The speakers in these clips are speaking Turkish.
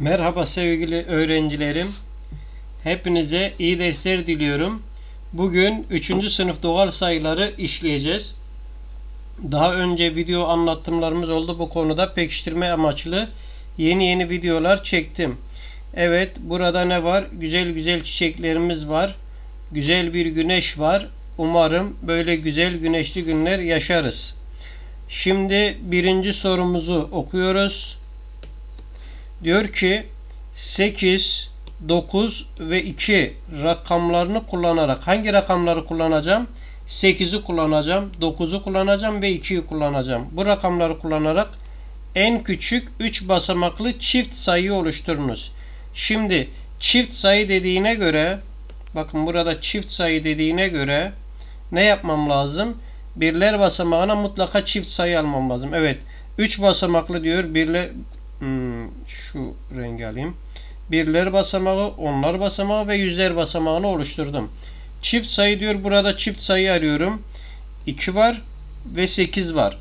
Merhaba sevgili öğrencilerim. Hepinize iyi dersler diliyorum. Bugün 3. sınıf doğal sayıları işleyeceğiz. Daha önce video anlatımlarımız oldu bu konuda pekiştirme amaçlı yeni yeni videolar çektim. Evet burada ne var? Güzel güzel çiçeklerimiz var. Güzel bir güneş var. Umarım böyle güzel güneşli günler yaşarız. Şimdi birinci sorumuzu okuyoruz. Diyor ki 8, 9 ve 2 rakamlarını kullanarak hangi rakamları kullanacağım? 8'i kullanacağım, 9'u kullanacağım ve 2'yi kullanacağım. Bu rakamları kullanarak en küçük 3 basamaklı çift sayı oluşturunuz. Şimdi çift sayı dediğine göre bakın burada çift sayı dediğine göre ne yapmam lazım? Birler basamağına mutlaka çift sayı almam lazım. Evet 3 basamaklı diyor. Birler hmm, şu rengi alayım. Birler basamağı, onlar basamağı ve yüzler basamağını oluşturdum. Çift sayı diyor. Burada çift sayı arıyorum. 2 var ve 8 var.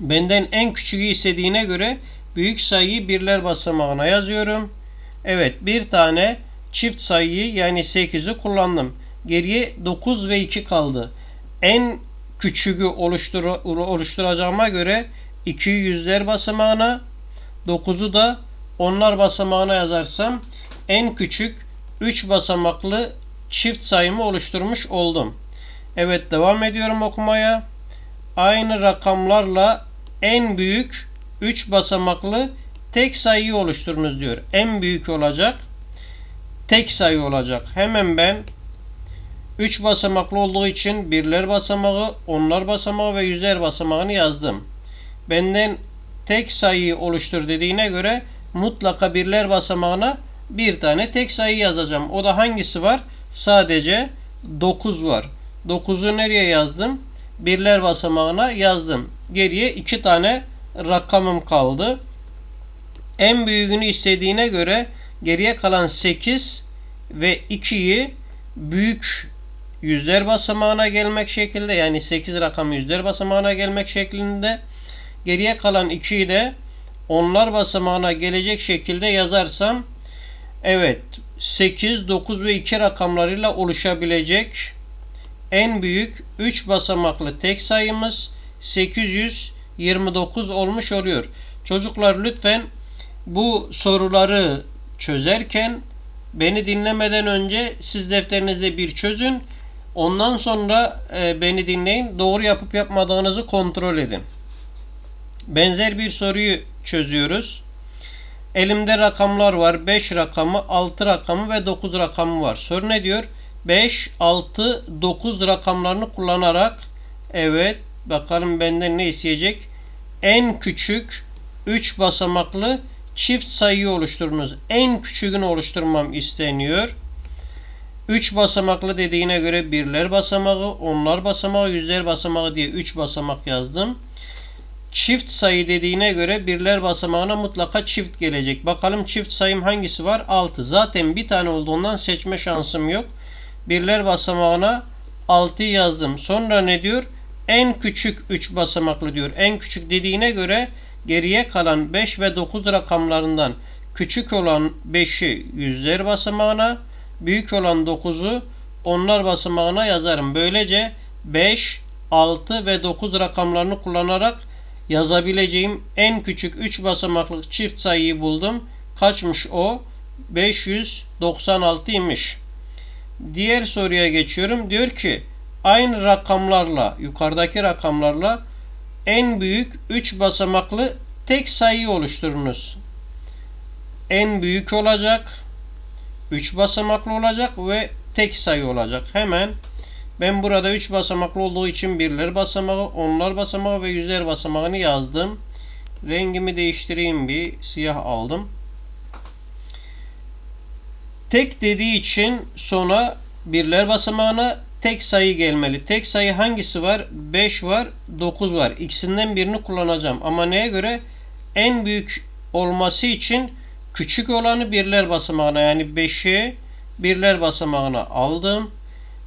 Benden en küçüğü istediğine göre büyük sayıyı birler basamağına yazıyorum. Evet bir tane çift sayıyı yani 8'i kullandım. Geriye 9 ve 2 kaldı. En küçüğü oluştur oluşturacağıma göre 2'yi yüzler basamağına 9'u da onlar basamağına yazarsam en küçük 3 basamaklı çift sayımı oluşturmuş oldum. Evet devam ediyorum okumaya. Aynı rakamlarla en büyük 3 basamaklı tek sayıyı oluşturunuz diyor. En büyük olacak tek sayı olacak. Hemen ben 3 basamaklı olduğu için birler basamağı, onlar basamağı ve yüzler basamağını yazdım. Benden tek sayıyı oluştur dediğine göre mutlaka birler basamağına bir tane tek sayı yazacağım. O da hangisi var? Sadece 9 var. 9'u nereye yazdım? Birler basamağına yazdım. Geriye 2 tane rakamım kaldı. En büyüğünü istediğine göre geriye kalan 8 ve 2'yi büyük yüzler basamağına gelmek şekilde yani 8 rakamı yüzler basamağına gelmek şeklinde geriye kalan 2'yi de onlar basamağına gelecek şekilde yazarsam evet 8, 9 ve 2 rakamlarıyla oluşabilecek en büyük 3 basamaklı tek sayımız 829 olmuş oluyor. Çocuklar lütfen bu soruları çözerken beni dinlemeden önce siz defterinizde bir çözün. Ondan sonra e, beni dinleyin. Doğru yapıp yapmadığınızı kontrol edin. Benzer bir soruyu çözüyoruz. Elimde rakamlar var. 5 rakamı, 6 rakamı ve 9 rakamı var. Soru ne diyor? 5, 6, 9 rakamlarını kullanarak evet bakalım benden ne isteyecek? En küçük 3 basamaklı çift sayıyı oluşturunuz. En küçüğünü oluşturmam isteniyor. 3 basamaklı dediğine göre birler basamağı, onlar basamağı, yüzler basamağı diye 3 basamak yazdım. Çift sayı dediğine göre birler basamağına mutlaka çift gelecek. Bakalım çift sayım hangisi var? 6. Zaten bir tane olduğundan seçme şansım yok. Birler basamağına 6 yazdım. Sonra ne diyor? En küçük 3 basamaklı diyor. En küçük dediğine göre geriye kalan 5 ve 9 rakamlarından küçük olan 5'i yüzler basamağına, büyük olan 9'u onlar basamağına yazarım. Böylece 5, 6 ve 9 rakamlarını kullanarak yazabileceğim en küçük 3 basamaklı çift sayıyı buldum. Kaçmış o? 596 imiş. Diğer soruya geçiyorum. Diyor ki aynı rakamlarla yukarıdaki rakamlarla en büyük 3 basamaklı tek sayıyı oluşturunuz. En büyük olacak, 3 basamaklı olacak ve tek sayı olacak. Hemen ben burada 3 basamaklı olduğu için birler basamağı, onlar basamağı ve yüzler basamağını yazdım. Rengimi değiştireyim bir siyah aldım. Tek dediği için sona birler basamağına tek sayı gelmeli. Tek sayı hangisi var? 5 var, 9 var. İkisinden birini kullanacağım. Ama neye göre? En büyük olması için küçük olanı birler basamağına yani 5'i birler basamağına aldım.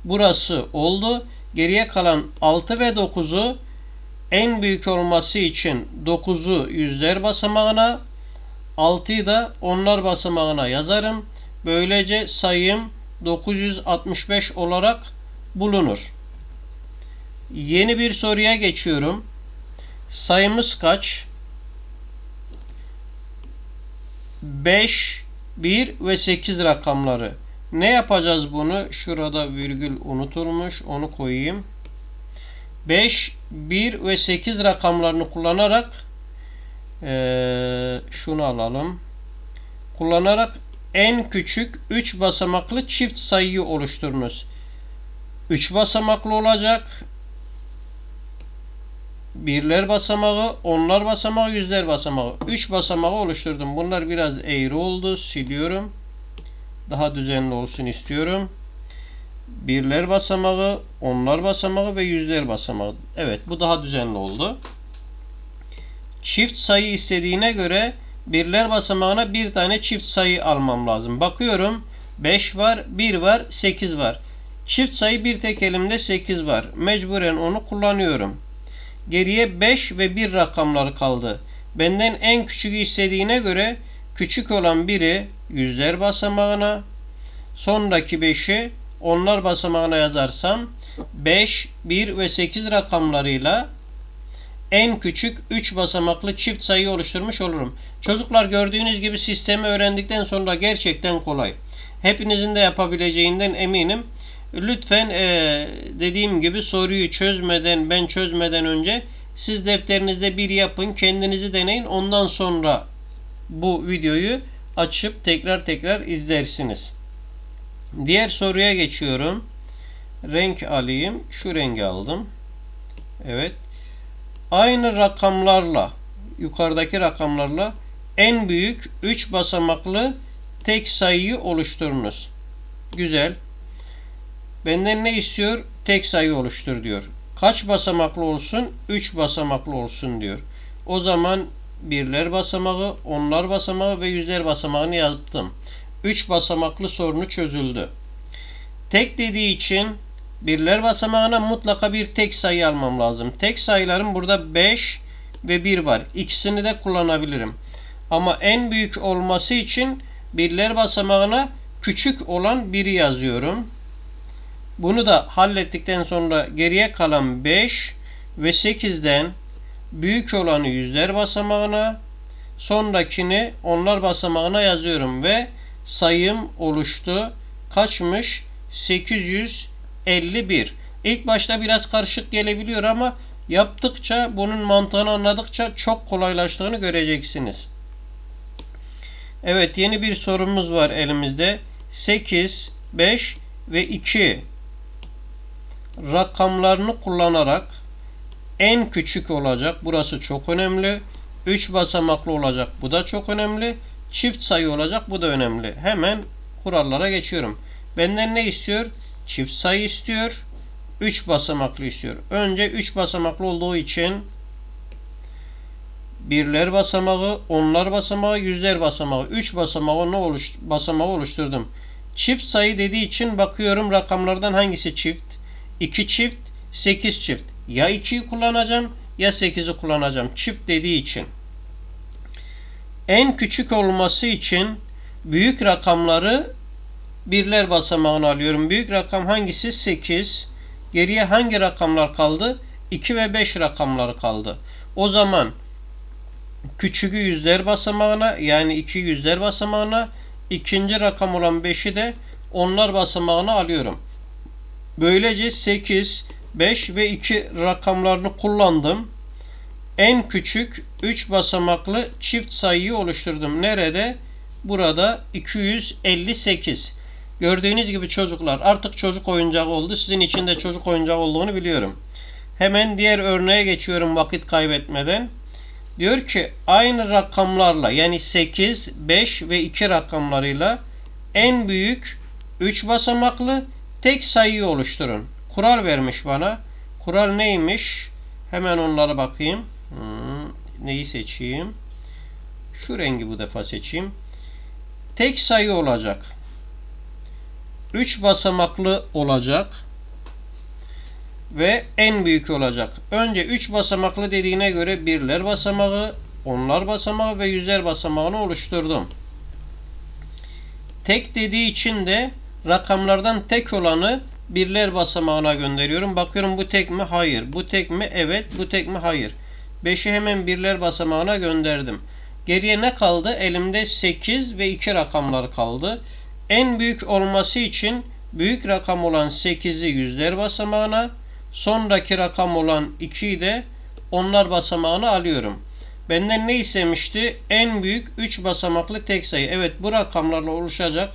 Burası oldu. Geriye kalan 6 ve 9'u en büyük olması için 9'u yüzler basamağına 6'yı da onlar basamağına yazarım. Böylece sayım 965 olarak bulunur. Yeni bir soruya geçiyorum. Sayımız kaç? 5, 1 ve 8 rakamları. Ne yapacağız bunu? Şurada virgül unutulmuş. Onu koyayım. 5, 1 ve 8 rakamlarını kullanarak ee, şunu alalım. Kullanarak en küçük 3 basamaklı çift sayıyı oluşturunuz. 3 basamaklı olacak. Birler basamağı, onlar basamağı, yüzler basamağı. 3 basamağı oluşturdum. Bunlar biraz eğri oldu. Siliyorum. Daha düzenli olsun istiyorum. Birler basamağı, onlar basamağı ve yüzler basamağı. Evet bu daha düzenli oldu. Çift sayı istediğine göre birler basamağına bir tane çift sayı almam lazım. Bakıyorum 5 var, 1 var, 8 var. Çift sayı bir tek elimde 8 var. Mecburen onu kullanıyorum. Geriye 5 ve 1 rakamları kaldı. Benden en küçüğü istediğine göre küçük olan biri yüzler basamağına, sonraki 5'i onlar basamağına yazarsam 5, 1 ve 8 rakamlarıyla en küçük 3 basamaklı çift sayı oluşturmuş olurum. Çocuklar gördüğünüz gibi sistemi öğrendikten sonra gerçekten kolay. Hepinizin de yapabileceğinden eminim. Lütfen e, dediğim gibi soruyu çözmeden ben çözmeden önce siz defterinizde bir yapın, kendinizi deneyin. Ondan sonra bu videoyu açıp tekrar tekrar izlersiniz. Diğer soruya geçiyorum. Renk alayım. Şu rengi aldım. Evet. Aynı rakamlarla yukarıdaki rakamlarla en büyük 3 basamaklı tek sayıyı oluşturunuz. Güzel. Benden ne istiyor? Tek sayı oluştur diyor. Kaç basamaklı olsun? 3 basamaklı olsun diyor. O zaman birler basamağı, onlar basamağı ve yüzler basamağını yaptım. 3 basamaklı sorunu çözüldü. Tek dediği için birler basamağına mutlaka bir tek sayı almam lazım. Tek sayılarım burada 5 ve 1 var. İkisini de kullanabilirim. Ama en büyük olması için birler basamağına küçük olan 1'i yazıyorum. Bunu da hallettikten sonra geriye kalan 5 ve 8'den büyük olanı yüzler basamağına sonrakini onlar basamağına yazıyorum ve sayım oluştu. Kaçmış? 851. İlk başta biraz karışık gelebiliyor ama yaptıkça bunun mantığını anladıkça çok kolaylaştığını göreceksiniz. Evet yeni bir sorumuz var elimizde. 8, 5 ve 2 rakamlarını kullanarak en küçük olacak. Burası çok önemli. 3 basamaklı olacak. Bu da çok önemli. Çift sayı olacak. Bu da önemli. Hemen kurallara geçiyorum. Benden ne istiyor? Çift sayı istiyor. 3 basamaklı istiyor. Önce 3 basamaklı olduğu için birler basamağı, onlar basamağı, yüzler basamağı, 3 basamağı ne oluş basamağı oluşturdum. Çift sayı dediği için bakıyorum rakamlardan hangisi çift? 2 çift, 8 çift. Ya 2'yi kullanacağım ya 8'i kullanacağım. Çift dediği için. En küçük olması için büyük rakamları birler basamağına alıyorum. Büyük rakam hangisi? 8. Geriye hangi rakamlar kaldı? 2 ve 5 rakamları kaldı. O zaman küçüğü yüzler basamağına yani 2 yüzler basamağına ikinci rakam olan 5'i de onlar basamağına alıyorum. Böylece 8, 5 ve 2 rakamlarını kullandım. En küçük 3 basamaklı çift sayıyı oluşturdum. Nerede? Burada 258. Gördüğünüz gibi çocuklar artık çocuk oyuncağı oldu. Sizin için de çocuk oyuncağı olduğunu biliyorum. Hemen diğer örneğe geçiyorum vakit kaybetmeden. Diyor ki aynı rakamlarla yani 8, 5 ve 2 rakamlarıyla en büyük 3 basamaklı tek sayıyı oluşturun. Kural vermiş bana. Kural neymiş? Hemen onlara bakayım. Hmm, neyi seçeyim? Şu rengi bu defa seçeyim. Tek sayı olacak. 3 basamaklı olacak. Ve en büyük olacak. Önce 3 basamaklı dediğine göre birler basamağı, onlar basamağı ve yüzler basamağını oluşturdum. Tek dediği için de rakamlardan tek olanı birler basamağına gönderiyorum. Bakıyorum bu tek mi? Hayır. Bu tek mi? Evet. Bu tek mi? Hayır. 5'i hemen birler basamağına gönderdim. Geriye ne kaldı? Elimde 8 ve 2 rakamlar kaldı. En büyük olması için büyük rakam olan 8'i yüzler basamağına, sonraki rakam olan 2'yi de onlar basamağına alıyorum. Benden ne istemişti? En büyük 3 basamaklı tek sayı. Evet bu rakamlarla oluşacak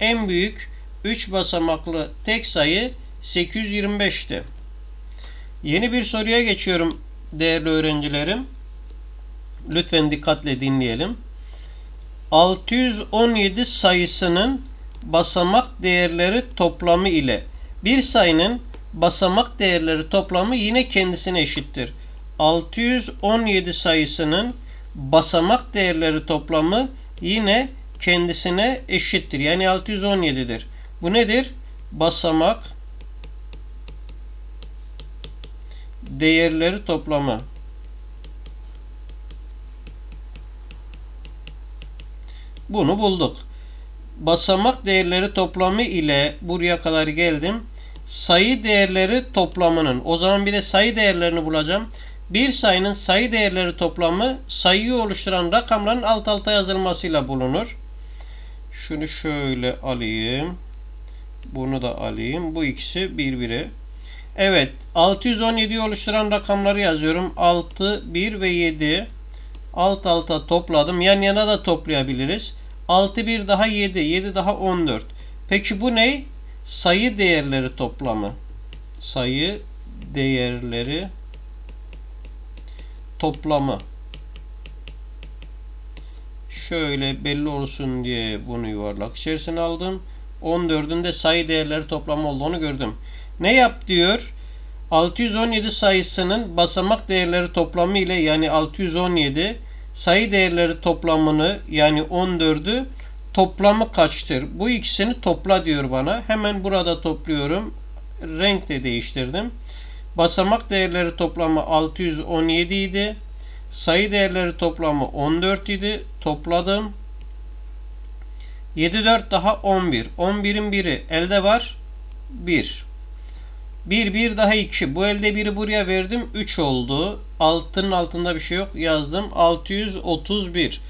en büyük 3 basamaklı tek sayı 825'ti. Yeni bir soruya geçiyorum değerli öğrencilerim. Lütfen dikkatle dinleyelim. 617 sayısının basamak değerleri toplamı ile bir sayının basamak değerleri toplamı yine kendisine eşittir. 617 sayısının basamak değerleri toplamı yine kendisine eşittir. Yani 617'dir. Bu nedir? Basamak değerleri toplamı. Bunu bulduk. Basamak değerleri toplamı ile buraya kadar geldim. Sayı değerleri toplamının. O zaman bir de sayı değerlerini bulacağım. Bir sayının sayı değerleri toplamı sayıyı oluşturan rakamların alt alta yazılmasıyla bulunur. Şunu şöyle alayım. Bunu da alayım. Bu ikisi birbiri. Evet. 617'yi oluşturan rakamları yazıyorum. 6, 1 ve 7. Alt alta topladım. Yan yana da toplayabiliriz. 6, 1 daha 7. 7 daha 14. Peki bu ne? Sayı değerleri toplamı. Sayı değerleri toplamı. Şöyle belli olsun diye bunu yuvarlak içerisine aldım. 14'ün de sayı değerleri toplamı olduğunu gördüm. Ne yap diyor? 617 sayısının basamak değerleri toplamı ile yani 617 sayı değerleri toplamını yani 14'ü toplamı kaçtır? Bu ikisini topla diyor bana. Hemen burada topluyorum. Renk de değiştirdim. Basamak değerleri toplamı 617 idi. Sayı değerleri toplamı 14 idi. Topladım. 7 4 daha 11. 11'in biri elde var. 1. 1 1 daha 2. Bu elde biri buraya verdim. 3 oldu. Altının altında bir şey yok. Yazdım. 631.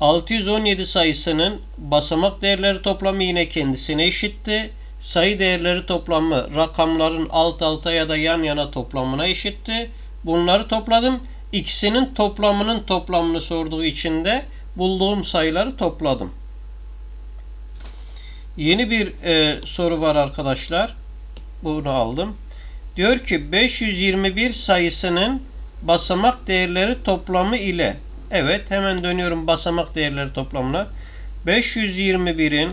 617 sayısının basamak değerleri toplamı yine kendisine eşitti. Sayı değerleri toplamı rakamların alt alta ya da yan yana toplamına eşitti. Bunları topladım. İkisinin toplamının toplamını sorduğu için de bulduğum sayıları topladım. Yeni bir e, soru var arkadaşlar. Bunu aldım. Diyor ki 521 sayısının basamak değerleri toplamı ile Evet hemen dönüyorum basamak değerleri toplamına. 521'in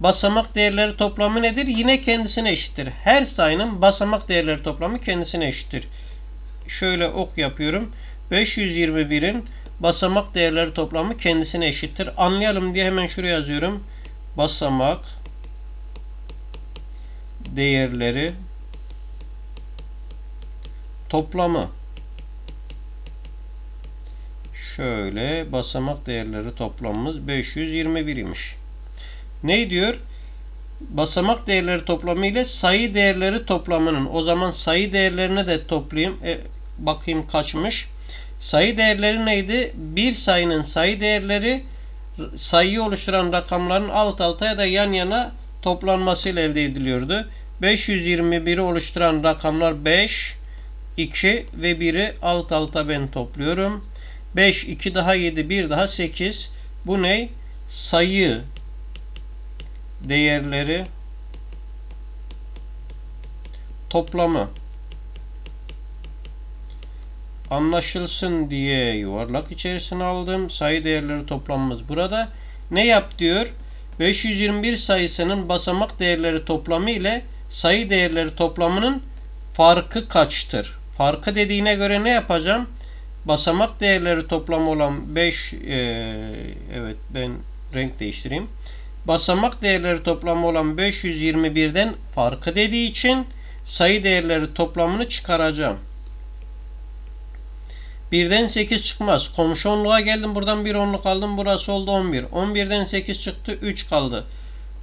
basamak değerleri toplamı nedir? Yine kendisine eşittir. Her sayının basamak değerleri toplamı kendisine eşittir. Şöyle ok yapıyorum. 521'in basamak değerleri toplamı kendisine eşittir. Anlayalım diye hemen şuraya yazıyorum. Basamak değerleri toplamı şöyle basamak değerleri toplamımız 521 imiş. Ne diyor? Basamak değerleri toplamı ile sayı değerleri toplamının o zaman sayı değerlerini de toplayayım. E, bakayım kaçmış. Sayı değerleri neydi? Bir sayının sayı değerleri sayıyı oluşturan rakamların alt alta ya da yan yana toplanmasıyla elde ediliyordu. 521'i oluşturan rakamlar 5, 2 ve 1'i alt alta ben topluyorum. 5, 2 daha 7, 1 daha 8. Bu ne? Sayı değerleri toplamı. Anlaşılsın diye yuvarlak içerisine aldım. Sayı değerleri toplamımız burada. Ne yap diyor? 521 sayısının basamak değerleri toplamı ile sayı değerleri toplamının farkı kaçtır? Farkı dediğine göre ne yapacağım? Basamak değerleri toplamı olan 5 e, evet ben renk değiştireyim. Basamak değerleri toplamı olan 521'den farkı dediği için sayı değerleri toplamını çıkaracağım. Birden 8 çıkmaz. Komşu onluğa geldim. Buradan bir onluk aldım. Burası oldu 11. 11'den 8 çıktı. 3 kaldı.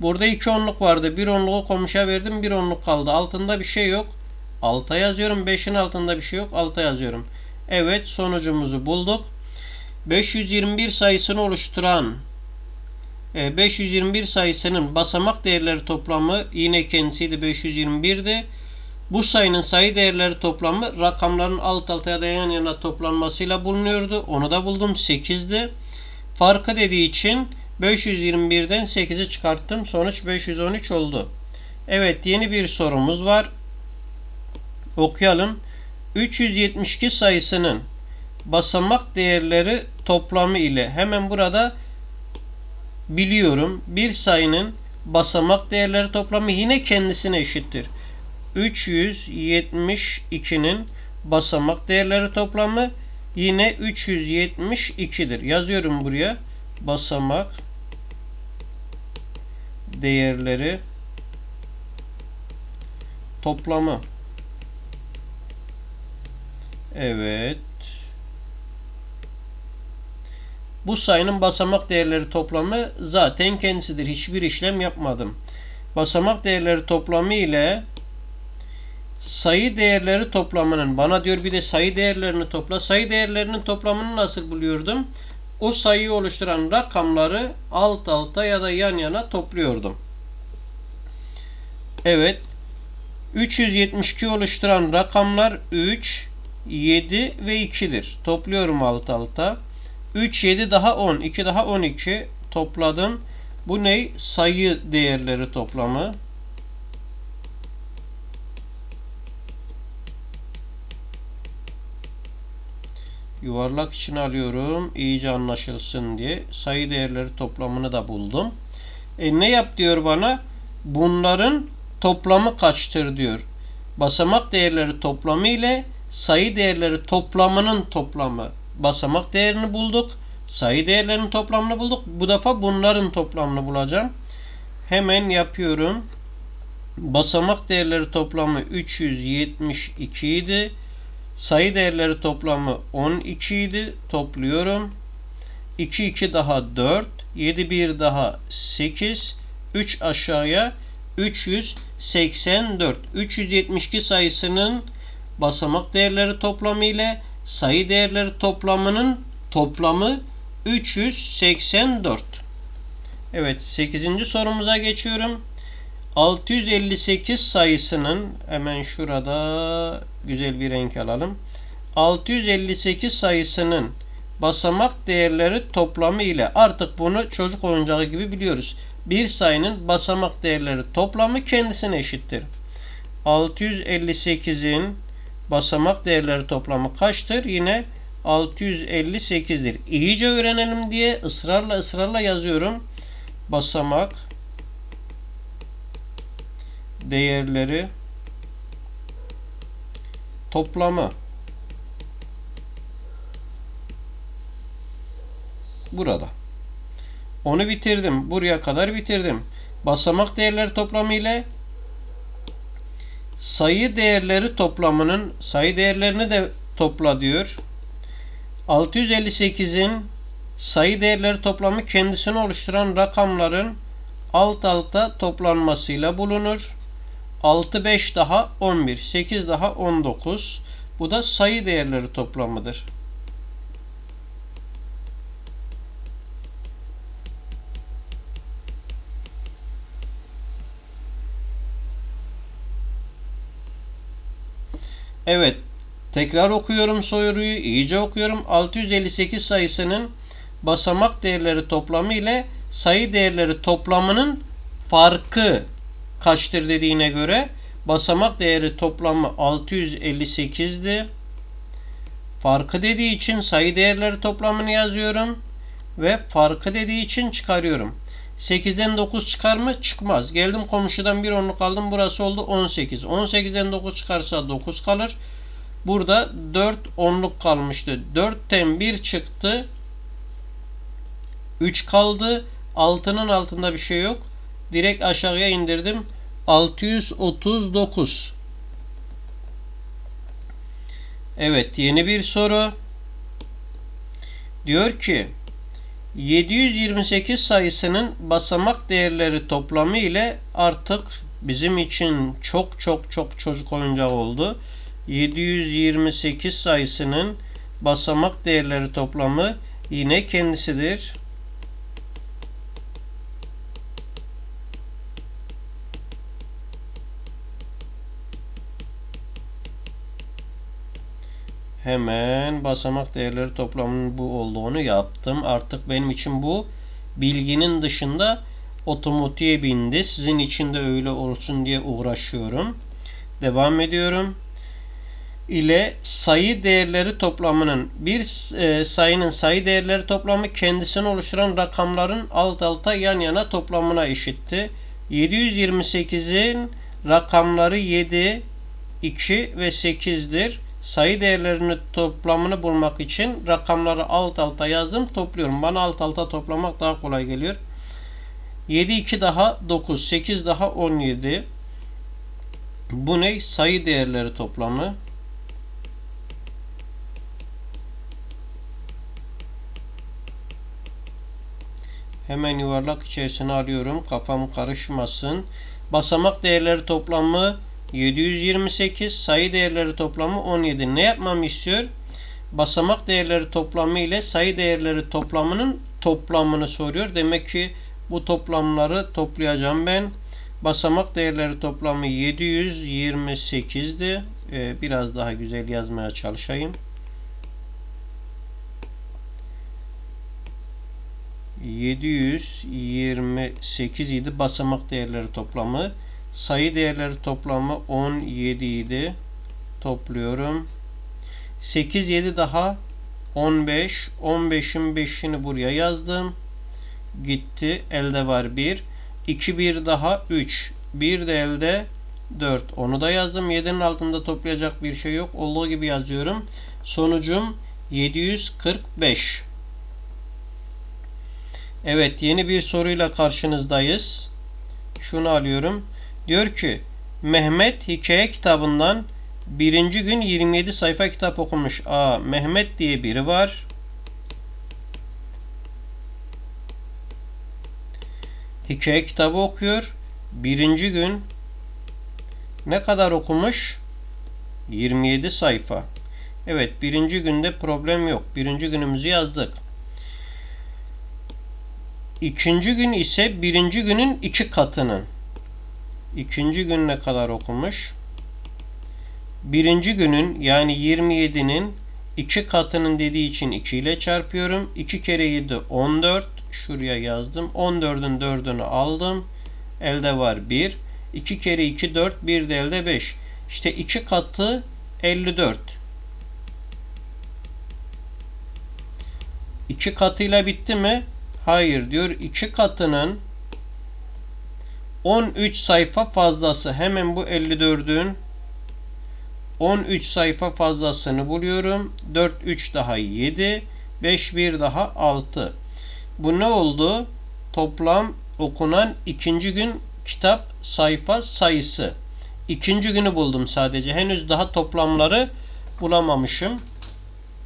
Burada 2 onluk vardı. Bir onluğu komşuya verdim. Bir onluk kaldı. Altında bir şey yok. Alta yazıyorum. 5'in altında bir şey yok. Alta yazıyorum. Evet sonucumuzu bulduk. 521 sayısını oluşturan 521 sayısının basamak değerleri toplamı yine kendisiydi 521'di. Bu sayının sayı değerleri toplamı rakamların alt alta ya da yan yana toplanmasıyla bulunuyordu. Onu da buldum 8'di. Farkı dediği için 521'den 8'i çıkarttım. Sonuç 513 oldu. Evet yeni bir sorumuz var. Okuyalım. 372 sayısının basamak değerleri toplamı ile hemen burada biliyorum bir sayının basamak değerleri toplamı yine kendisine eşittir. 372'nin basamak değerleri toplamı yine 372'dir. Yazıyorum buraya. Basamak değerleri toplamı. Evet. Bu sayının basamak değerleri toplamı zaten kendisidir. Hiçbir işlem yapmadım. Basamak değerleri toplamı ile sayı değerleri toplamının bana diyor bir de sayı değerlerini topla. Sayı değerlerinin toplamını nasıl buluyordum? O sayıyı oluşturan rakamları alt alta ya da yan yana topluyordum. Evet. 372 oluşturan rakamlar 3, 7 ve 2'dir. Topluyorum alt alta. 3, 7 daha 10. 2 daha 12 topladım. Bu ne? Sayı değerleri toplamı. Yuvarlak içine alıyorum. iyice anlaşılsın diye. Sayı değerleri toplamını da buldum. E ne yap diyor bana? Bunların toplamı kaçtır diyor. Basamak değerleri toplamı ile sayı değerleri toplamının toplamı. Basamak değerini bulduk. Sayı değerlerinin toplamını bulduk. Bu defa bunların toplamını bulacağım. Hemen yapıyorum. Basamak değerleri toplamı 372 idi. Sayı değerleri toplamı 12 idi. Topluyorum. 2 2 daha 4. 7 1 daha 8. 3 aşağıya 384. 372 sayısının basamak değerleri toplamı ile sayı değerleri toplamının toplamı 384. Evet 8. sorumuza geçiyorum. 658 sayısının hemen şurada güzel bir renk alalım. 658 sayısının basamak değerleri toplamı ile artık bunu çocuk oyuncağı gibi biliyoruz. Bir sayının basamak değerleri toplamı kendisine eşittir. 658'in basamak değerleri toplamı kaçtır? Yine 658'dir. İyice öğrenelim diye ısrarla ısrarla yazıyorum. Basamak değerleri toplamı burada. Onu bitirdim. Buraya kadar bitirdim. Basamak değerleri toplamı ile sayı değerleri toplamının sayı değerlerini de topla diyor. 658'in sayı değerleri toplamı kendisini oluşturan rakamların alt alta toplanmasıyla bulunur. 6 5 daha 11, 8 daha 19. Bu da sayı değerleri toplamıdır. Evet. Tekrar okuyorum soruyu. iyice okuyorum. 658 sayısının basamak değerleri toplamı ile sayı değerleri toplamının farkı kaçtır dediğine göre basamak değeri toplamı 658'di. Farkı dediği için sayı değerleri toplamını yazıyorum ve farkı dediği için çıkarıyorum. 8'den 9 çıkar mı? Çıkmaz. Geldim komşudan bir onluk aldım. Burası oldu 18. 18'den 9 çıkarsa 9 kalır. Burada 4 onluk kalmıştı. 4'ten 1 çıktı. 3 kaldı. 6'nın altında bir şey yok. Direkt aşağıya indirdim. 639. Evet yeni bir soru. Diyor ki 728 sayısının basamak değerleri toplamı ile artık bizim için çok çok çok çocuk oyuncağı oldu. 728 sayısının basamak değerleri toplamı yine kendisidir. Hemen basamak değerleri toplamının bu olduğunu yaptım. Artık benim için bu bilginin dışında otomatiğe bindi. Sizin için de öyle olsun diye uğraşıyorum. Devam ediyorum. ile sayı değerleri toplamının bir e, sayının sayı değerleri toplamı kendisini oluşturan rakamların alt alta yan yana toplamına eşitti. 728'in rakamları 7, 2 ve 8'dir sayı değerlerini toplamını bulmak için rakamları alt alta yazdım topluyorum. Bana alt alta toplamak daha kolay geliyor. 7 2 daha 9 8 daha 17 bu ne? Sayı değerleri toplamı. Hemen yuvarlak içerisine alıyorum. Kafam karışmasın. Basamak değerleri toplamı 728 sayı değerleri toplamı 17. Ne yapmamı istiyor? Basamak değerleri toplamı ile sayı değerleri toplamının toplamını soruyor. Demek ki bu toplamları toplayacağım ben. Basamak değerleri toplamı 728'di. Ee, biraz daha güzel yazmaya çalışayım. 728 idi basamak değerleri toplamı. Sayı değerleri toplamı 17 idi. Topluyorum. 8 7 daha 15. 15'in 5'ini buraya yazdım. Gitti. Elde var 1. 2 1 daha 3. 1 de elde 4. Onu da yazdım. 7'nin altında toplayacak bir şey yok. Olduğu gibi yazıyorum. Sonucum 745. Evet yeni bir soruyla karşınızdayız. Şunu alıyorum. Diyor ki Mehmet hikaye kitabından birinci gün 27 sayfa kitap okumuş. A. Mehmet diye biri var. Hikaye kitabı okuyor. Birinci gün ne kadar okumuş? 27 sayfa. Evet birinci günde problem yok. Birinci günümüzü yazdık. İkinci gün ise birinci günün iki katının. İkinci gün ne kadar okumuş? Birinci günün yani 27'nin iki katının dediği için 2 ile çarpıyorum. 2 kere 7 14. Şuraya yazdım. 14'ün 4'ünü aldım. Elde var 1. 2 kere 2 4. 1 de elde 5. İşte 2 katı 54. 2 katıyla bitti mi? Hayır diyor. 2 katının 13 sayfa fazlası. Hemen bu 54'ün 13 sayfa fazlasını buluyorum. 4 3 daha 7, 5 1 daha 6. Bu ne oldu? Toplam okunan ikinci gün kitap sayfa sayısı. İkinci günü buldum sadece. Henüz daha toplamları bulamamışım.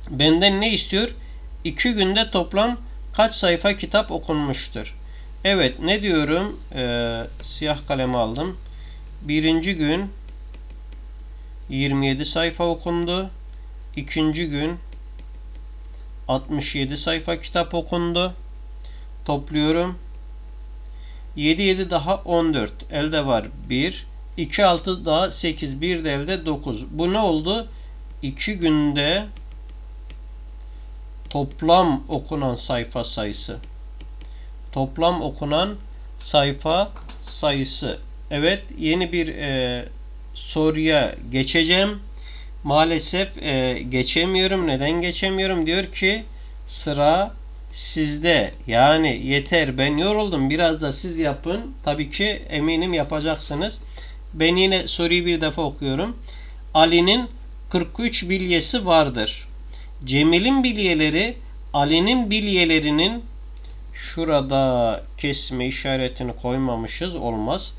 Benden ne istiyor? İki günde toplam kaç sayfa kitap okunmuştur? Evet ne diyorum? Ee, siyah kalemi aldım. Birinci gün 27 sayfa okundu. İkinci gün 67 sayfa kitap okundu. Topluyorum. 7 7 daha 14. Elde var 1. 2 6 daha 8. 1 de elde 9. Bu ne oldu? 2 günde toplam okunan sayfa sayısı toplam okunan sayfa sayısı. Evet yeni bir e, soruya geçeceğim. Maalesef e, geçemiyorum. Neden geçemiyorum? Diyor ki sıra sizde. Yani yeter ben yoruldum. Biraz da siz yapın. Tabii ki eminim yapacaksınız. Ben yine soruyu bir defa okuyorum. Ali'nin 43 bilyesi vardır. Cemil'in bilyeleri Ali'nin bilyelerinin şurada kesme işaretini koymamışız olmaz.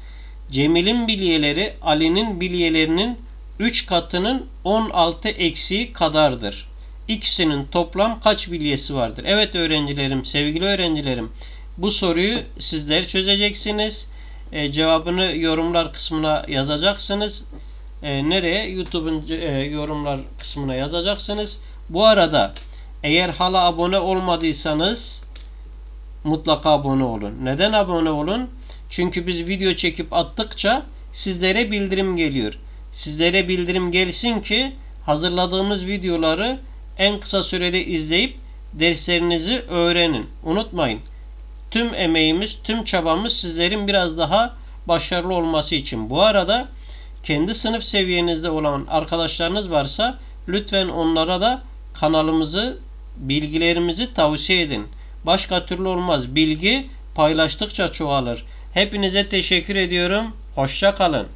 Cemil'in bilyeleri Ali'nin bilyelerinin 3 katının 16 eksiği kadardır. ikisinin toplam kaç bilyesi vardır? Evet öğrencilerim, sevgili öğrencilerim. Bu soruyu sizler çözeceksiniz. E, cevabını yorumlar kısmına yazacaksınız. E, nereye? YouTube'un e, yorumlar kısmına yazacaksınız. Bu arada eğer hala abone olmadıysanız mutlaka abone olun. Neden abone olun? Çünkü biz video çekip attıkça sizlere bildirim geliyor. Sizlere bildirim gelsin ki hazırladığımız videoları en kısa sürede izleyip derslerinizi öğrenin. Unutmayın. Tüm emeğimiz, tüm çabamız sizlerin biraz daha başarılı olması için. Bu arada kendi sınıf seviyenizde olan arkadaşlarınız varsa lütfen onlara da kanalımızı, bilgilerimizi tavsiye edin. Başka türlü olmaz. Bilgi paylaştıkça çoğalır. Hepinize teşekkür ediyorum. Hoşça kalın.